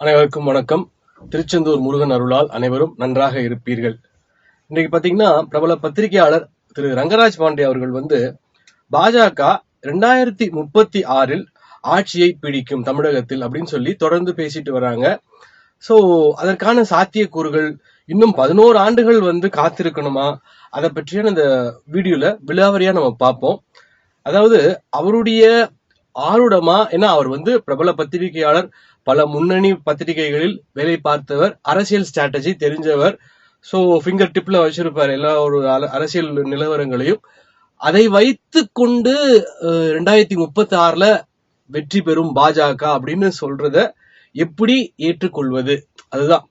அனைவருக்கும் வணக்கம். திருச்செந்தூர் முருகன் அருளால் அனைவரும் நன்றாக இருப்பீர்கள். இன்னைக்கு பாத்தீங்கன்னா பிரபல பத்திரிகையாளர் திரு ரங்கராஜ் பாண்டே அவர்கள் வந்து பாஜக ரெண்டாயிரத்தி முப்பத்தி ஆறில் ஆட்சியை பிடிக்கும் தமிழகத்தில் அப்படின்னு சொல்லி தொடர்ந்து பேசிட்டு வராங்க. சோ அதற்கான சாத்தியக்கூறுகள் இன்னும் பதினோரு ஆண்டுகள் வந்து காத்திருக்கணுமா? அதை பற்றியான இந்த வீடியோல விலாவரியா நம்ம பார்ப்போம். அதாவது அவருடைய ஆருடமா ஏன்னா அவர் வந்து பிரபல பத்திரிகையாளர் பல முன்னணி பத்திரிகைகளில் வேலை பார்த்தவர் அரசியல் ஸ்ட்ராட்டஜி தெரிஞ்சவர். ஸோ ஃபிங்கர் டிப்ல வச்சிருப்பார் எல்லா ஒரு அரசியல் நிலவரங்களையும். அதை வைத்து கொண்டு ரெண்டாயிரத்தி முப்பத்தி ஆறுல வெற்றி பெறும் பாஜக அப்படின்னு சொல்றத எப்படி ஏற்றுக்கொள்வது? அதுதான்.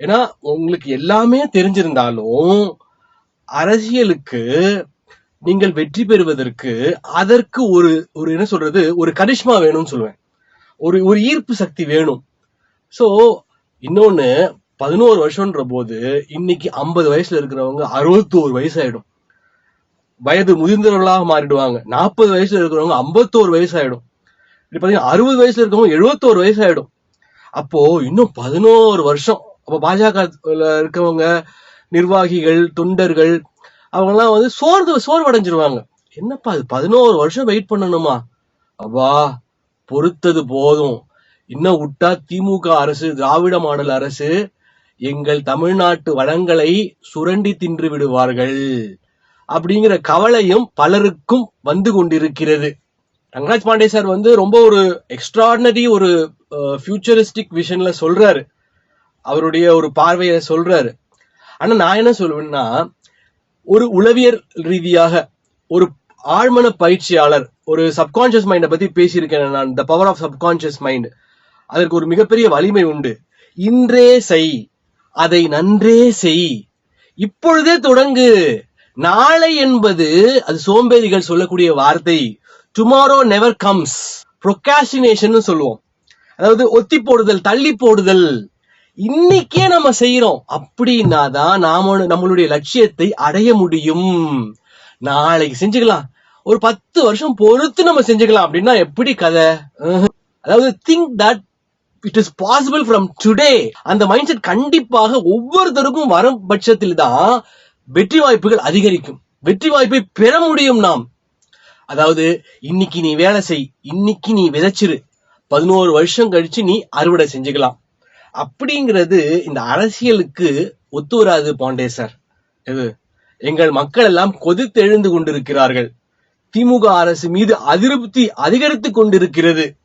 ஏன்னா உங்களுக்கு எல்லாமே தெரிஞ்சிருந்தாலும் அரசியலுக்கு நீங்கள் வெற்றி பெறுவதற்கு அதற்கு ஒரு ஒரு என்ன சொல்றது? ஒரு கரிஷ்மா வேணும்னு சொல்லுவேன். ஒரு ஒரு ஈர்ப்பு சக்தி வேணும். ஸோ இன்னொன்னு பதினோரு வருஷம்ன்ற போது இன்னைக்கு ஐம்பது வயசுல இருக்கிறவங்க அறுபத்தோரு வயசு ஆயிடும் வயது முதிர்ந்தவர்களாக மாறிடுவாங்க. நாற்பது வயசுல இருக்கிறவங்க ஐம்பத்தோரு வயசு ஆயிடும் இப்படி பார்த்தீங்கன்னா அறுபது வயசுல இருக்கிறவங்க எழுபத்தோரு வயசு ஆயிடும் அப்போ இன்னும் பதினோரு வருஷம் அப்போ பாஜக இருக்கவங்க நிர்வாகிகள் தொண்டர்கள் அவங்கெல்லாம் வந்து சோர்ந்து சோர்வடைஞ்சிருவாங்க. என்னப்பா அது பதினோரு வருஷம் வெயிட் பண்ணணுமா? அப்பா பொறுத்தது போதும். இன்னும் விட்டா திமுக அரசு திராவிட மாடல் அரசு எங்கள் தமிழ்நாட்டு வளங்களை சுரண்டி தின்று விடுவார்கள். அப்படிங்கிற கவலையும் பலருக்கும் வந்து கொண்டிருக்கிறது. ரங்கராஜ் பாண்டே சார் வந்து ரொம்ப ஒரு எக்ஸ்ட்ராடினரி ஒரு ஃபியூச்சரிஸ்டிக் விஷன்ல சொல்றாரு. அவருடைய ஒரு பார்வையை சொல்றாரு. ஆனா நான் என்ன சொல்லுவேன்னா ஒரு உளவியல் ரீதியாக ஒரு ஆழ்மன பயிற்சியாளர் ஒரு சப்கான்சியஸ் மைண்டை பத்தி பேசியிருக்கேன் நான் the power of subconscious mind அதற்கு ஒரு மிகப்பெரிய வலிமை உண்டு. இன்றே செய் அதை நன்றே செய். இப்பொழுதே தொடங்கு. நாளை என்பது அது சோம்பேறிகள் சொல்லக்கூடிய வார்த்தை. டுமாரோ நெவர் கம்ஸ் ப்ரொகாசினேஷன் சொல்லுவோம். அதாவது ஒத்தி போடுதல் தள்ளி போடுதல். இன்னைக்கே நம்ம செய்யறோம் அப்படின்னா தான் நாம நம்மளுடைய லட்சியத்தை அடைய முடியும். நாளைக்கு செஞ்சுக்கலாம். ஒரு பத்து வருஷம் பொறுத்து நம்ம செஞ்சுக்கலாம் அப்படின்னா எப்படி கதை? அதாவது think that it is possible from today அந்த மைண்ட் செட் கண்டிப்பாக ஒவ்வொருத்தருக்கும் வரும் பட்சத்தில் தான் வெற்றி வாய்ப்புகள் அதிகரிக்கும். வெற்றி வாய்ப்பை பெற முடியும் நாம். அதாவது இன்னைக்கு நீ வேலை செய் இன்னைக்கு நீ விதைச்சிரு. பதினோரு வருஷம் கழிச்சு நீ அறுவடை செஞ்சுக்கலாம். அப்படிங்கிறது இந்த அரசியலுக்கு ஒத்து வராது பாண்டே சார். இது எங்கள் மக்கள் எல்லாம் கொதித்து எழுந்து கொண்டிருக்கிறார்கள். திமுக அரசு மீது அதிருப்தி அதிகரித்துக் கொண்டிருக்கிறது.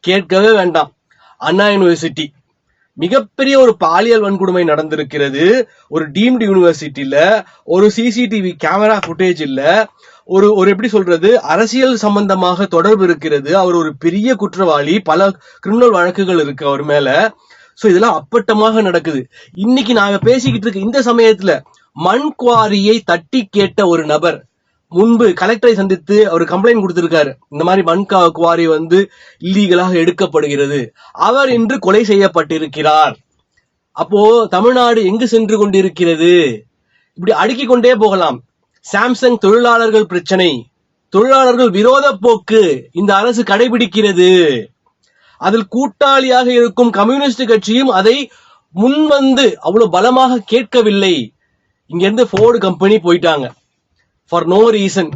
கேட்கவே வேண்டாம். அண்ணா யூனிவர்சிட்டி. மிகப்பெரிய ஒரு பாலியல் வன்கொடுமை நடந்திருக்கிறது. ஒரு டீம்டு யூனிவர்சிட்டியில ஒரு சிசிடிவி கேமரா ஃபுட்டேஜ் இல்ல ஒரு ஒரு எப்படி சொல்றது அரசியல் சம்பந்தமாக தொடர்பு இருக்கிறது. அவர் ஒரு பெரிய குற்றவாளி. பல கிரிமினல் வழக்குகள் இருக்கு அவர் மேல. சோ இதெல்லாம் அப்பட்டமாக நடக்குது. இன்னைக்கு நாங்க பேசிக்கிட்டு இருக்க இந்த சமயத்துல மண் குவாரியை தட்டி கேட்ட ஒரு நபர் முன்பு கலெக்டரை சந்தித்து அவர் கம்ப்ளைண்ட் கொடுத்திருக்காரு. இந்த மாதிரி மண்கா குவாரி வந்து இல்லீகலாக எடுக்கப்படுகிறது. அவர் இன்று கொலை செய்யப்பட்டிருக்கிறார். அப்போ தமிழ்நாடு எங்கு சென்று கொண்டிருக்கிறது? இப்படி அடுக்கிக் கொண்டே போகலாம். சாம்சங் தொழிலாளர்கள் பிரச்சனை. தொழிலாளர்கள் விரோத போக்கு இந்த அரசு கடைபிடிக்கிறது. அதில் கூட்டாளியாக இருக்கும் கம்யூனிஸ்ட் கட்சியும் அதை முன்வந்து அவ்வளவு பலமாக கேட்கவில்லை. இங்கிருந்து ஃபோர்டு கம்பெனி போயிட்டாங்க. ஃபார் நோ ரீசன்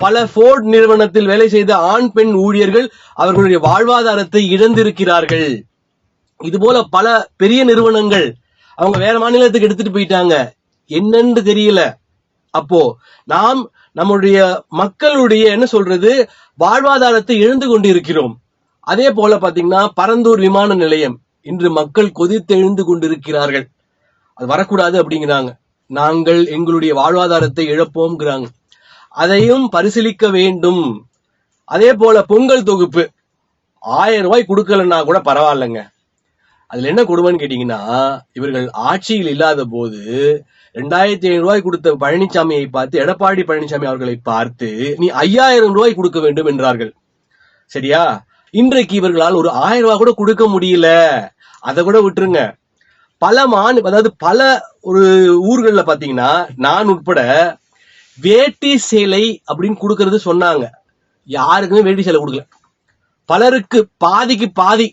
பல ஃபோர்ட் நிறுவனத்தில் வேலை செய்த ஆண் பெண் ஊழியர்கள் அவர்களுடைய வாழ்வாதாரத்தை இழந்திருக்கிறார்கள். இது போல பல பெரிய நிறுவனங்கள் அவங்க வேற மாநிலத்துக்கு எடுத்துட்டு போயிட்டாங்க. என்னன்னு தெரியல. அப்போ நாம் நம்முடைய மக்களுடைய என்ன சொல்றது? வாழ்வாதாரத்தை இழந்து கொண்டிருக்கிறோம். அதே போல பாத்தீங்கன்னா பரந்தூர் விமான நிலையம் இன்று மக்கள் கொதித்தெழுந்து கொண்டிருக்கிறார்கள். அது வரக்கூடாது அப்படிங்கிறாங்க. நாங்கள் எங்களுடைய வாழ்வாதாரத்தை இழப்போம்ங்கிறாங்க. அதையும் பரிசீலிக்க வேண்டும். அதே போல பொங்கல் தொகுப்பு. ஆயிரம் ரூபாய் கொடுக்கலன்னா கூட பரவாயில்லைங்க. அதுல என்ன கொடுமைன்னு கேட்டீங்கன்னா இவர்கள் ஆட்சியில் இல்லாத போது ரெண்டாயிரத்தி ஐநூறு ரூபாய் கொடுத்த பழனிசாமியை பார்த்து எடப்பாடி பழனிசாமி அவர்களை பார்த்து நீ ஐயாயிரம் ரூபாய் கொடுக்க வேண்டும் என்றார்கள். சரியா? இன்றைக்கு இவர்களால் ஒரு ஆயிரம் ரூபாய் கூட கொடுக்க முடியல. அதை கூட விட்டுருங்க. பல மாநில அதாவது பல ஒரு ஊர்கள்ல பார்த்தீங்கன்னா நான் உட்பட வேட்டி சேலை அப்படின்னு கொடுக்கறது சொன்னாங்க. யாருக்குமே வேட்டி சேலை கொடுக்கல. பலருக்கு பாதிக்கு பாதி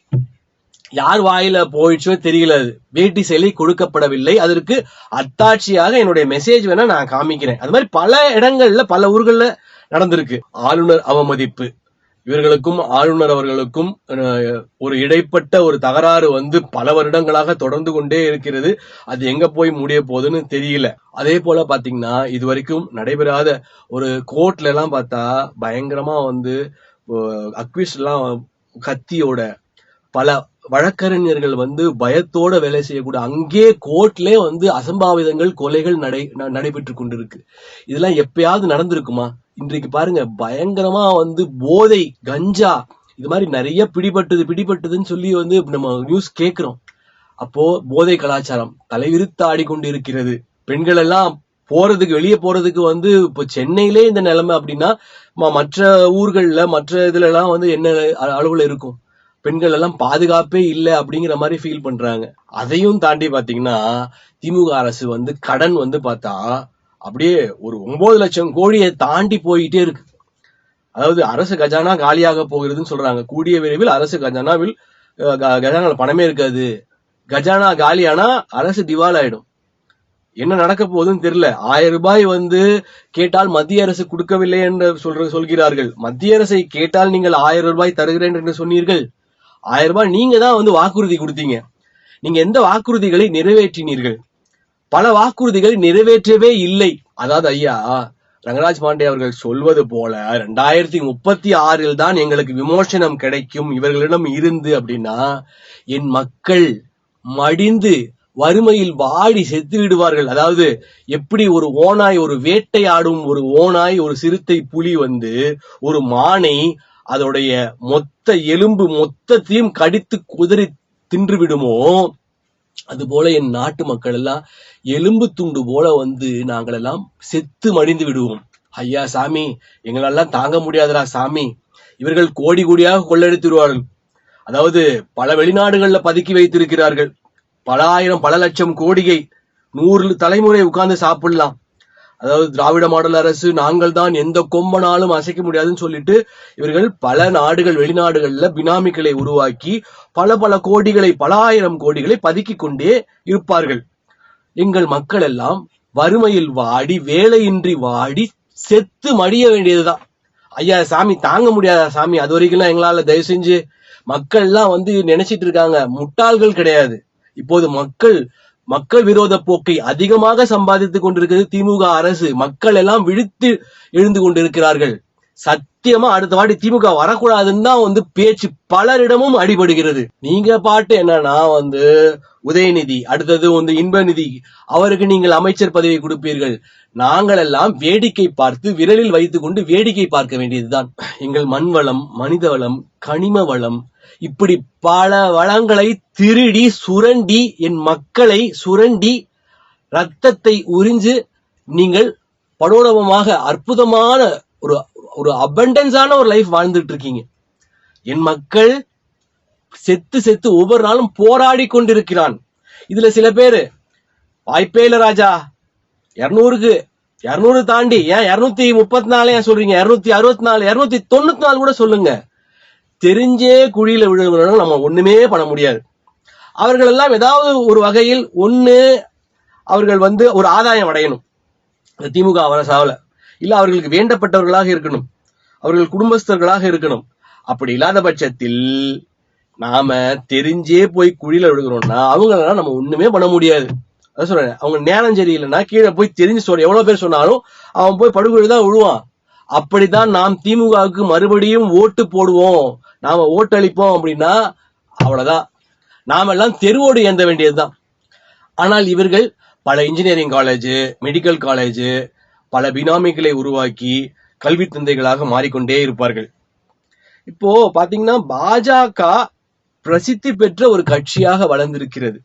யார் வாயில போயிடுச்சோ தெரியல அது. வேட்டி சேலை கொடுக்கப்படவில்லை. அதற்கு அத்தாட்சியாக என்னுடைய மெசேஜ் வேணா நான் காமிக்கிறேன். அது மாதிரி பல இடங்கள்ல பல ஊர்கள்ல நடந்திருக்கு. ஆளுநர் அவமதிப்பு. இவர்களுக்கும் ஆளுநர் அவர்களுக்கும் அஹ், ஒரு இடைப்பட்ட ஒரு தகராறு வந்து பல வருடங்களாக தொடர்ந்து கொண்டே இருக்கிறது. அது எங்க போய் முடிய போகுதுன்னு தெரியல. அதே போல பாத்தீங்கன்னா இது வரைக்கும் நடைபெறாத ஒரு கோர்ட்ல எல்லாம் பார்த்தா பயங்கரமா வந்து அக்விஸ் எல்லாம் கத்தியோட பல வழக்கறிஞர்கள் வந்து பயத்தோட வேலை செய்யக்கூட அங்கே கோர்ட்லே வந்து அசம்பாவிதங்கள் கொலைகள் நடை ந- கொண்டிருக்கு. இதெல்லாம் எப்பயாவது நடந்திருக்குமா? இன்றைக்கு பாருங்க பயங்கரமா வந்து போதை கஞ்சா இது மாதிரி நிறைய பிடிபட்டது பிடிபட்டதுன்னு சொல்லி வந்து நம்ம நியூஸ் கேட்கிறோம். அப்போ போதை கலாச்சாரம் தலைவிரித்து ஆடிக்கொண்டிருக்கிறது. பெண்கள் எல்லாம் போறதுக்கு வெளியே போறதுக்கு வந்து இப்போ சென்னையிலே இந்த நிலைமை அப்படின்னா ம- மற்ற ஊர்கள்ல மற்ற இதுல எல்லாம் வந்து என்ன அ- அளவுல இருக்கும்? பெண்கள் எல்லாம் பாதுகாப்பே இல்லை அப்படிங்கிற மாதிரி ஃபீல் பண்றாங்க. அதையும் தாண்டி பாத்தீங்கன்னா திமுக அரசு வந்து கடன் வந்து பார்த்தா அப்படியே ஒரு ஒன்பது லட்சம் கோடியை தாண்டி போயிட்டே இருக்கு. அதாவது அரசு கஜானா காலியாக போகிறதுன்னு சொல்றாங்க. கூடிய விரைவில் அரசு கஜானாவில் அஹ், கஜானால பணமே இருக்காது. கஜானா காலியானா அரசு திவால் ஆயிடும். என்ன நடக்க போகுதுன்னு தெரியல. ஆயிரம் ரூபாய் வந்து கேட்டால் மத்திய அரசு கொடுக்கவில்லை என்று சொல்ற சொல்கிறார்கள். மத்திய அரசை கேட்டால் நீங்கள் ஆயிரம் ரூபாய் தருகிறேன் என்று சொன்னீர்கள். ஆயிரம் ரூபாய் நீங்க தான் வந்து வாக்குறுதி கொடுத்தீங்க. நீங்க எந்த வாக்குறுதிகளை நிறைவேற்றினீர்கள்? பல வாக்குறுதிகள் நிறைவேற்றவே இல்லை. அதாவது ஐயா ரங்கராஜ் பாண்டே அவர்கள் சொல்வது போல ரெண்டாயிரத்தி முப்பத்தி ஆறில் தான் எங்களுக்கு விமோசனம் கிடைக்கும் இவர்களிடம் இருந்து அப்படின்னா என் மக்கள் மடிந்து வறுமையில் வாடி செத்து விடுவார்கள். அதாவது எப்படி ஒரு ஓனாய் ஒரு வேட்டையாடும் ஒரு ஓனாய் ஒரு சிறுத்தை புலி வந்து ஒரு மானை அதோடைய மொத்த எலும்பு மொத்தத்தையும் கடித்து குதிரை தின்று விடுமோ அதுபோல என் நாட்டு மக்கள் எல்லாம் எலும்பு துண்டு போல வந்து நாங்களெல்லாம் செத்து மடிந்து விடுவோம். ஐயா சாமி எங்களெல்லாம் தாங்க முடியாதரா சாமி. இவர்கள் கோடி கோடியாக கொள்ளடித்துருவார்கள். அதாவது பல வெளிநாடுகள்ல பதுக்கி வைத்திருக்கிறார்கள். பல ஆயிரம் பல லட்சம் கோடியை நூறு தலைமுறை உட்கார்ந்து சாப்பிடலாம். அதாவது திராவிட மாடல் அரசு நாங்கள் தான் எந்த கொம்பனாலும் அசைக்க முடியாதுன்னு சொல்லிட்டு இவர்கள் பல நாடுகள் வெளிநாடுகள்ல பினாமிகளை உருவாக்கி பல பல கோடிகளை பல ஆயிரம் கோடிகளை பதுக்கி கொண்டே இருப்பார்கள். எங்கள் மக்கள் எல்லாம் வறுமையில் வாடி வேலையின்றி வாடி செத்து மடிய வேண்டியதுதான். ஐயா சாமி தாங்க முடியாதா சாமி? அது வரைக்கும் எங்களால தயவு செஞ்சு மக்கள் எல்லாம் வந்து நினைச்சிட்டு இருக்காங்க. முட்டாள்கள் கிடையாது. இப்போது மக்கள் மக்கள் விரோத போக்கை அதிகமாக சம்பாதித்துக் கொண்டிருக்கிறது திமுக அரசு. மக்கள் எல்லாம் விழித்து எழுந்து கொண்டிருக்கிறார்கள். சத்தியமா அடுத்த வாட்டி திமுக வரக்கூடாதுன்னு தான் வந்து பேச்சு பலரிடமும் அடிபடுகிறது. நீங்க பாட்டு என்னன்னா வந்து உதயநிதி அடுத்தது வந்து இன்பநிதி அவருக்கு நீங்கள் அமைச்சர் பதவி கொடுப்பீர்கள். நாங்கள் எல்லாம் வேடிக்கை பார்த்து விரலில் வைத்துக்கொண்டு வேடிக்கை பார்க்க வேண்டியதுதான். எங்கள் மண் வளம் மனித வளம் கனிம வளம் இப்படி பல வளங்களை திருடி சுரண்டி என் மக்களை சுரண்டி ரத்தத்தை உறிஞ்சு நீங்கள் படோடவமாக அற்புதமான ஒரு ஒரு அபண்டன்ஸான ஒரு லைஃப் வாழ்ந்துட்டு இருக்கீங்க என் மக்கள் செத்து செத்து ஒவ்வொரு நாளும் போராடி கொண்டிருக்கிறான். இதுல சில பேரு வாய்ப்பே இல்ல ராஜா. இருநூறுக்கு இருநூறு தாண்டி ஏன் இருநூத்தி முப்பத்தி நாலு ஏன் சொல்றீங்க? இருநூத்தி அறுபத்தி நாலு இருநூத்தி தொண்ணூத்தி நாலு கூட சொல்லுங்க. தெரிஞ்சே குழியில விழுகிறவர்கள் நம்ம ஒண்ணுமே பண்ண முடியாது. அவர்கள் எல்லாம் ஏதாவது ஒரு வகையில் ஒண்ணு அவர்கள் வந்து ஒரு ஆதாயம் அடையணும். இந்த திமுக அரசாவில் இல்ல அவர்களுக்கு வேண்டப்பட்டவர்களாக இருக்கணும். அவர்கள் குடும்பஸ்தர்களாக இருக்கணும். அப்படி இல்லாத பட்சத்தில் நாம தெரிஞ்சே போய் குழியில விழுகிறோம்னா அவங்களெல்லாம் நம்ம ஒண்ணுமே பண்ண முடியாது. அதான் சொல்றேன். அவங்க நேரம் சரியில்லைன்னா கீழே போய் தெரிஞ்சு சொல்ற எவ்வளவு பேர் சொன்னாலும் அவன் போய் படுகொழி தான் விழுவான். அப்படிதான் நாம் திமுகவுக்கு மறுபடியும் ஓட்டு போடுவோம். நாம ஓட்டளிப்போம் அப்படின்னா அவ்வளவுதான். நாம எல்லாம் தெருவோடு ஏந்த வேண்டியதுதான். ஆனால் இவர்கள் பல இன்ஜினியரிங் காலேஜ் மெடிக்கல் காலேஜ் பல பினாமிகளை உருவாக்கி கல்வி தந்தைகளாக மாறிக்கொண்டே இருப்பார்கள். இப்போ பாத்தீங்கன்னா பாஜக பிரசித்தி பெற்ற ஒரு கட்சியாக வளர்ந்திருக்கிறது.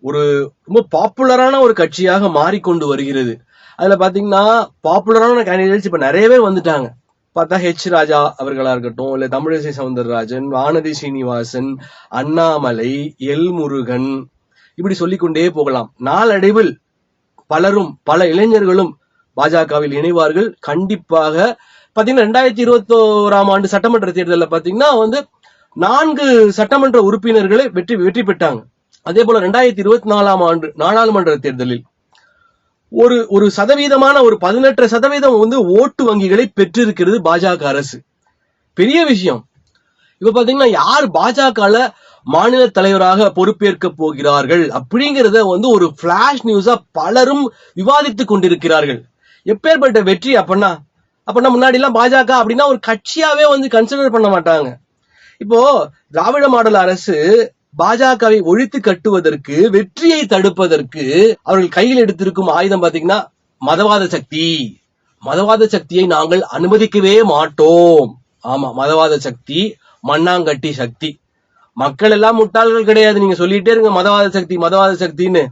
ஒரு ரொம்ப பாப்புலரான ஒரு கட்சியாக மாறிக்கொண்டு வருகிறது. அதுல பாத்தீங்கன்னா பாப்புலரான கேண்டிடேட்ஸ் இப்ப நிறைய பேர் வந்துட்டாங்க. பார்த்தா ஹெச் ராஜா அவர்களா இருக்கட்டும் இல்ல தமிழிசை சவுந்தரராஜன் வானதி சீனிவாசன் அண்ணாமலை எல் முருகன் இப்படி சொல்லிக்கொண்டே போகலாம். நாளடைவில் பலரும் பல இளைஞர்களும் பாஜகவில் இணைவார்கள். கண்டிப்பாக பாத்தீங்கன்னா ரெண்டாயிரத்தி இருபத்தோராம் ஆண்டு சட்டமன்ற தேர்தலில் பாத்தீங்கன்னா வந்து நான்கு சட்டமன்ற உறுப்பினர்களை வெற்றி வெற்றி பெற்றாங்க. அதே போல ரெண்டாயிரத்தி இருபத்தி நாலாம் ஆண்டு நாடாளுமன்ற தேர்தலில் ஒரு ஒரு சதவீதமான ஒரு பதினெட்டு சதவீதம் வந்து ஓட்டு வங்கிகளை பெற்றிருக்கிறது பாஜக அரசு. பெரிய விஷயம். இப்ப பாத்தீங்கன்னா யார் பாஜகல மாநில தலைவராக பொறுப்பேற்க போகிறார்கள் அப்படிங்கிறத வந்து ஒரு பிளாஷ் நியூஸா பலரும் விவாதித்துக் கொண்டிருக்கிறார்கள். எப்பேற்பட்ட வெற்றி அப்படின்னா அப்படின்னா முன்னாடி எல்லாம் பாஜக அப்படின்னா ஒரு கட்சியாவே வந்து கன்சிடர் பண்ண மாட்டாங்க. இப்போ திராவிட மாடல் அரசு பாஜகவை ஒழித்து கட்டுவதற்கு வெற்றியை தடுப்பதற்கு அவர்கள் கையில் எடுத்திருக்கும் ஆயுதம் பாத்தீங்கன்னா மதவாத சக்தி. மதவாத சக்தியை நாங்கள் அனுமதிக்கவே மாட்டோம். ஆமா மதவாத சக்தி மண்ணாங்கட்டி சக்தி. மக்கள் எல்லாம் முட்டாள்கள் கிடையாது. நீங்க சொல்லிட்டே இருங்க மதவாத சக்தி மதவாத சக்தின்னு.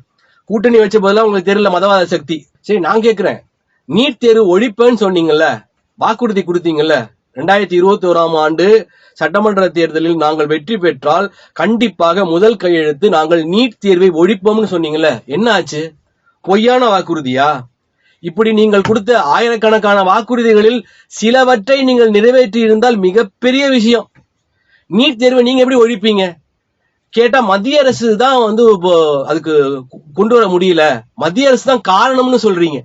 கூட்டணி வச்ச போதெல்லாம் உங்களுக்கு தெரியல மதவாத சக்தி. சரி நான் கேக்குறேன். நீட் தேர்வு ஒழிப்பேன்னு சொன்னீங்கல்ல வாக்குறுதி கொடுத்தீங்கல்ல ரெண்டாயிரத்தி இருபத்தி ஓராம் ஆண்டு சட்டமன்ற தேர்தலில் நாங்கள் வெற்றி பெற்றால் கண்டிப்பாக முதல் கையெழுத்து நாங்கள் நீட் தேர்வை ஒழிப்போம்னு சொன்னீங்கல்ல. என்ன ஆச்சு? பொய்யான வாக்குறுதியா? இப்படி நீங்கள் கொடுத்த ஆயிரக்கணக்கான வாக்குறுதிகளில் சிலவற்றை நீங்கள் நிறைவேற்றி இருந்தால் மிகப்பெரிய விஷயம். நீட் தேர்வை நீங்க எப்படி ஒழிப்பீங்க? கேட்டா மத்திய அரசு தான் வந்து இப்போ அதுக்கு கொண்டு வர முடியல. மத்திய அரசு தான் காரணம்னு சொல்றீங்க.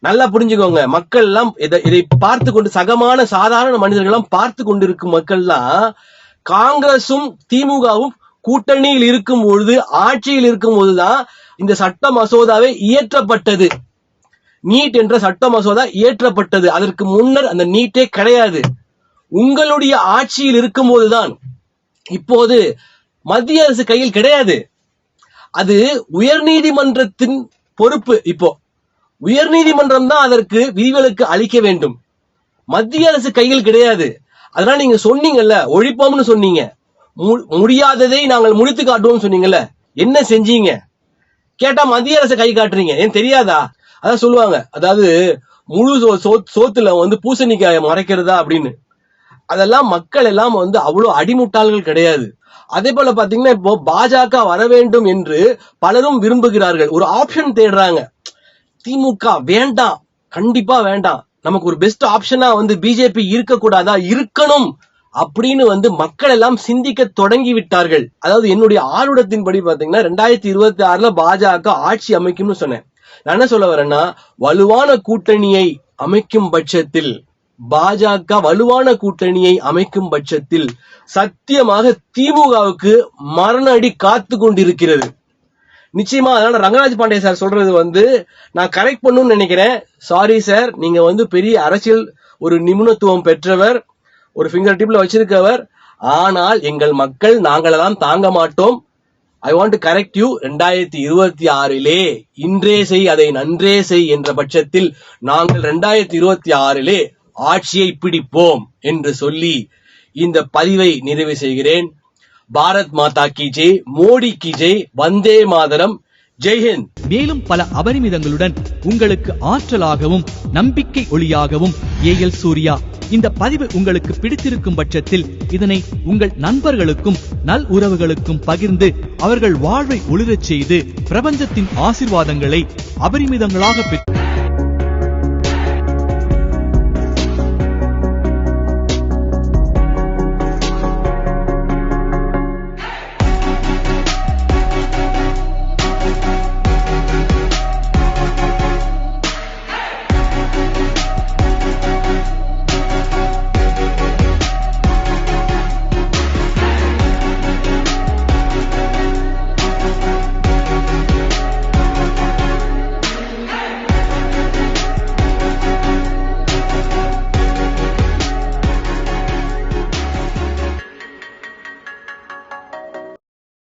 நல்லா புரிஞ்சுக்கோங்க. மக்கள் எல்லாம் இதை இதை பார்த்து கொண்டு சகமான சாதாரண மனிதர்கள் எல்லாம் பார்த்து கொண்டிருக்கும் மக்கள்லாம் காங்கிரசும் திமுகவும் கூட்டணியில் இருக்கும் பொழுது ஆட்சியில் இருக்கும் போதுதான் இந்த சட்ட மசோதாவை இயற்றப்பட்டது. நீட் என்ற சட்ட மசோதா இயற்றப்பட்டது. அதற்கு முன்னர் அந்த நீட்டே கிடையாது. உங்களுடைய ஆட்சியில் இருக்கும்போதுதான் இப்போது மத்திய அரசு கையில் கிடையாது. அது உயர்நீதிமன்றத்தின் பொறுப்பு இப்போ. உயர்நீதிமன்றம் தான் அதற்கு விதிவிலக்கு அளிக்க வேண்டும். மத்திய அரசு கையில் கிடையாது. அதனால நீங்க சொன்னீங்கல்ல ஒழிப்போம்னு சொன்னீங்க. மு- முடியாததை நாங்கள் முடித்து காட்டுவோம்னு சொன்னீங்கல்ல என்ன செஞ்சீங்க? கேட்டா மத்திய அரசு கை காட்டுறீங்க ஏன் தெரியாதா? அதான் சொல்லுவாங்க அதாவது முழு சோ- சோ- சோத்துல வந்து பூசணிக்காய மறைக்கிறதா அப்படின்னு. அதெல்லாம் மக்கள் எல்லாம் வந்து அவ்வளவு அடிமுட்டாள்கள் கிடையாது. அதே போல பாத்தீங்கன்னா இப்போ பாஜக வர வேண்டும் என்று பலரும் விரும்புகிறார்கள். ஒரு ஆப்ஷன் தேடுறாங்க. திமுக வேண்டாம். கண்டிப்பா வேண்டாம். நமக்கு ஒரு பெஸ்ட் ஆப்ஷனா வந்து பிஜேபி இருக்க கூடாதா இருக்கணும். அப்படின்னு வந்து மக்கள் எல்லாம் சிந்திக்க தொடங்கி விட்டார்கள். அதாவது என்னுடைய ஆளுடத்தின்படி பாத்தீங்கன்னா ரெண்டாயிரத்தி இருபத்தி ஆறுல பாஜக ஆட்சி அமைக்கும்னு சொன்னேன். நான் என்ன சொல்ல வரேன்னா வலுவான கூட்டணியை அமைக்கும் பட்சத்தில் பாஜக வலுவான கூட்டணியை அமைக்கும் பட்சத்தில் சத்தியமாக திமுகவுக்கு மரண அடி காத்து கொண்டிருக்கிறது. நிச்சயமா அதனால ரங்கராஜ் பாண்டே சார் சொல்றது வந்து நான் கரெக்ட் பண்ணணும்னு நினைக்கிறேன். சாரி சார் நீங்க வந்து பெரிய அரசியல் ஒரு நிபுணத்துவம் பெற்றவர் ஒரு ஃபிங்கர் டிப்ல வச்சிருக்கவர். ஆனால் எங்கள் மக்கள் நாங்களெல்லாம் தாங்க மாட்டோம். I want to correct you ரெண்டாயிரத்தி இருபத்தி ஆறிலே இன்றே செய் அதை நன்றே செய் என்ற பட்சத்தில் நாங்கள் ரெண்டாயிரத்தி இருபத்தி ஆறிலே ஆட்சியை பிடிப்போம் என்று சொல்லி இந்த பதிவை நிறைவு செய்கிறேன். பாரத் மாதா கி ஜெய் மோடி கி ஜெய் வந்தே மாதரம். ஜெய்ஹிந்த் மேலும் பல அபரிமிதங்களுடன் உங்களுக்கு ஆற்றலாகவும் நம்பிக்கை ஒளியாகவும் ஏஎல் சூர்யா. இந்த பதிவு உங்களுக்கு பிடித்திருக்கும் பட்சத்தில் இதனை உங்கள் நண்பர்களுக்கும் நல் உறவுகளுக்கும் பகிர்ந்து அவர்கள் வாழ்வை ஒளிரச் செய்து பிரபஞ்சத்தின் ஆசிர்வாதங்களை அபரிமிதங்களாக பெற்று